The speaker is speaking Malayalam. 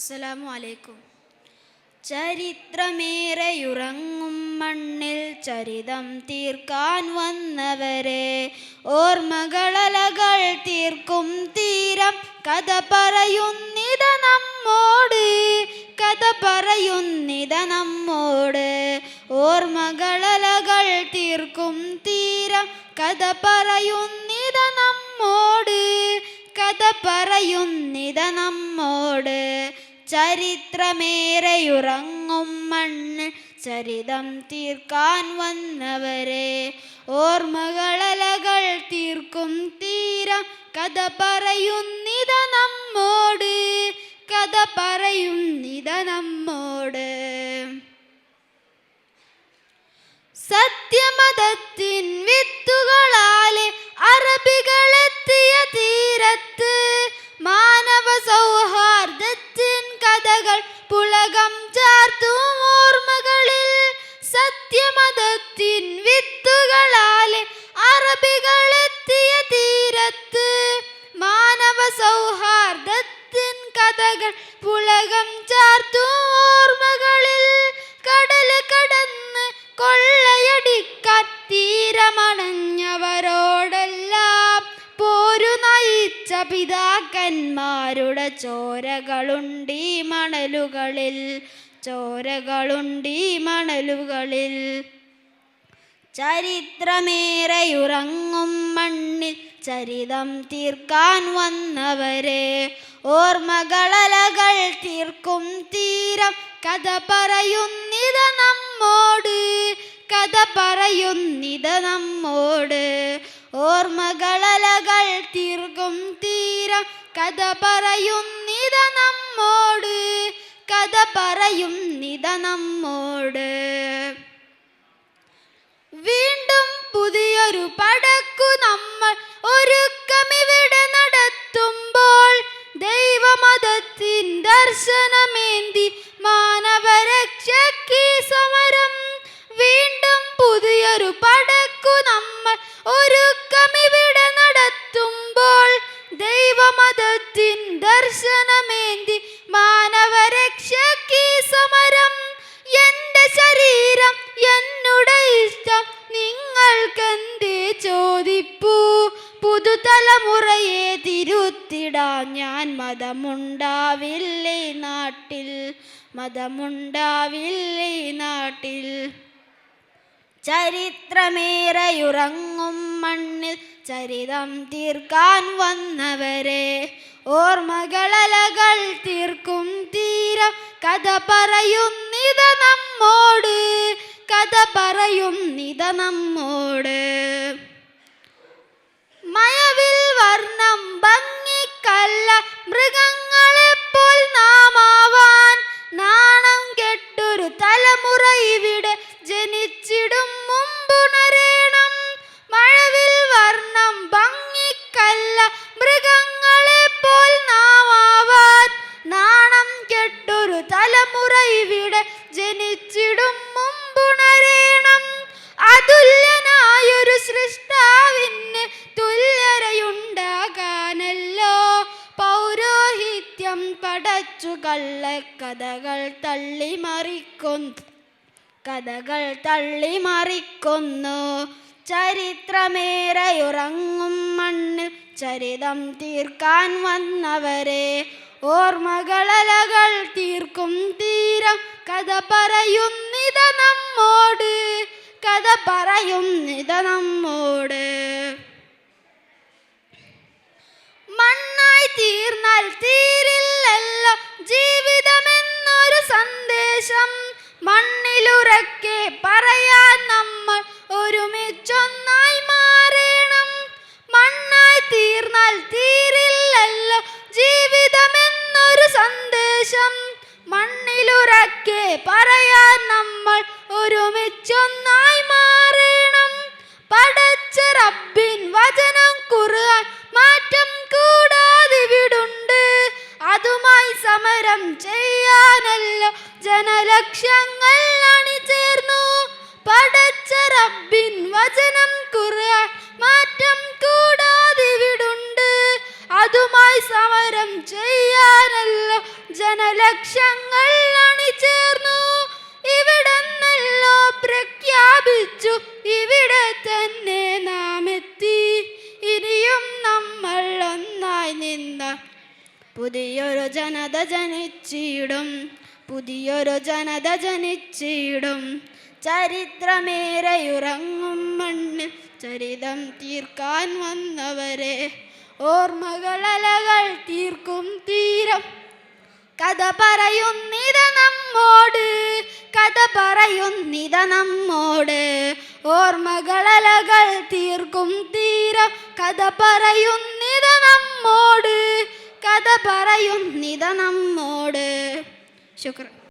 അസ്സലാമു അലൈക്കും. ചരിത്രമേറെയുറങ്ങും മണ്ണിൽ ചരിതം തീർക്കാൻ വന്നവരെ. ഓർമ്മകളലകൾ തീർക്കും തീരം. കഥ പറയുന്നിത നമ്മോട്. കഥ പറയുന്നിത നമ്മോട്. ഓർമ്മകളലകൾ തീർക്കും തീരം. കഥ പറയുന്നിത നമ്മോട്. കഥ പറയുന്നിത നമ്മോട്. ചരിത്രമേറെയുറങ്ങും മണ്ണ് ചരിതം തീർക്കാൻ വന്നവരെ. ഓർമ്മകളലകൾ തീർക്കും തീരം. കഥ പറയുന്നിത നമ്മോട്. കഥ പറയുന്നിത നമ്മോട്. സത്യമതത്തിൻ വിത്തുകളാലെ സത്യമതത്തിൻ വിത്തുകളാലെ അറബികളെത്തിയ തീരത്ത് മാനവ സൗഹാർദ്ദത്തിൻ കഥകൾ പുളകം ചാർത്തും ഓർമ്മകളിൽ കടൽ കടന്ന് കൊള്ളയടിക്കാൻ തീരമണഞ്ഞവരോടെല്ലാം പോരു നയിച്ച പിതാക്കന്മാരുടെ ചോരകളുണ്ടീ മണലുകളിൽ. ചോരകളുണ്ടീ മണലുകളിൽ. ചരിത്രമേറെയുറങ്ങും മണ്ണിൽ ചരിതം തീർക്കാൻ വന്നവരെ. ഓർമ്മകളലകൾ തീർക്കും തീരം കഥ പറയുന്നിത നമ്മോട്. കഥ പറയുന്നിത നമ്മോട്. ഓർമ്മകളലകൾ തീർക്കും തീരം കഥ പറയുന്നിത നമ്മോട്. കഥ പറയുന്നിത നമ്മോട്. വീണ്ടും പുതിയൊരു പടക്കു നമ്മൾ ഒരുക്കമിവിടെ നടത്തുമ്പോൾ ദൈവമതത്തിൻ ദർശനമേന്തി മാനവരക്ഷയ്ക്ക് സമരം. വീണ്ടും പുതിയൊരു പടക്കു നമ്മൾ ഒരുക്കമിവിടെ നടത്തുമ്പോൾ ദൈവമതത്തിൻ ദർശനമേന്തി ചോദിപ്പൂ പുതുതലമുറയെ തിരുത്തിടാൻ ഞാൻ മതമുണ്ടാവില്ലേ നാട്ടിൽ? മതമുണ്ടാവില്ലേ നാട്ടിൽ? ചരിത്രമേറെയുറങ്ങും മണ്ണിൽ. ചരിതം തീർക്കാൻ വന്നവരെ ഓർമ്മകളലകൾ തീർക്കും തീരം. കഥ പറയുന്നിത നമ്മോട്. കഥ പറയുന്നിത നമ്മോട്. കള്ളക്കഥകൾ തള്ളിമറിക്കുന്നു കഥകൾ തള്ളി മറിക്കുന്നു ചരിത്രമേറെയുറങ്ങും മണ്ണിൽ ചരിതം തീർക്കാൻ വന്നവരെ. ഓർമ്മകളലകൾ തീർക്കും തീരം കഥ പറയുന്നിത നമ്മോട്. കഥ പറയുന്നിത നമ്മോട്. പറയാൻ നമ്മൾ ഒരുമിച്ചൊന്നായി മാറണം. പടച്ച റബ്ബിൻ വചനം കുറുവാൻ മാറ്റം കൂടാതെ വിടുണ്ട്. അതുമായി സമരം ചെയ്യാനല്ലോ ജനലക്ഷങ്ങൾ അണിചേർന്നു. പടച്ച റബ്ബിൻ വചനം കുറുകാൻ ജനിച്ചിടും പുതിയൊരു ജനത ജനിച്ചിടും. ചരിത്രമേറെയുറങ്ങും മണ്ണ് ചരിതം തീർക്കാൻ വന്നവരെ. ഓർമ്മകളലകൾ തീർക്കും തീരം. കഥ പറയുന്നിത നമ്മോട് കഥ പറയുന്നിത നമ്മോട്. ഓർമ്മകളലകൾ തീർക്കും തീരം. കഥ പറയുന്നിത നമ്മോട് കഥ പറയുന്നിത നമ്മോട്. ശുക്ര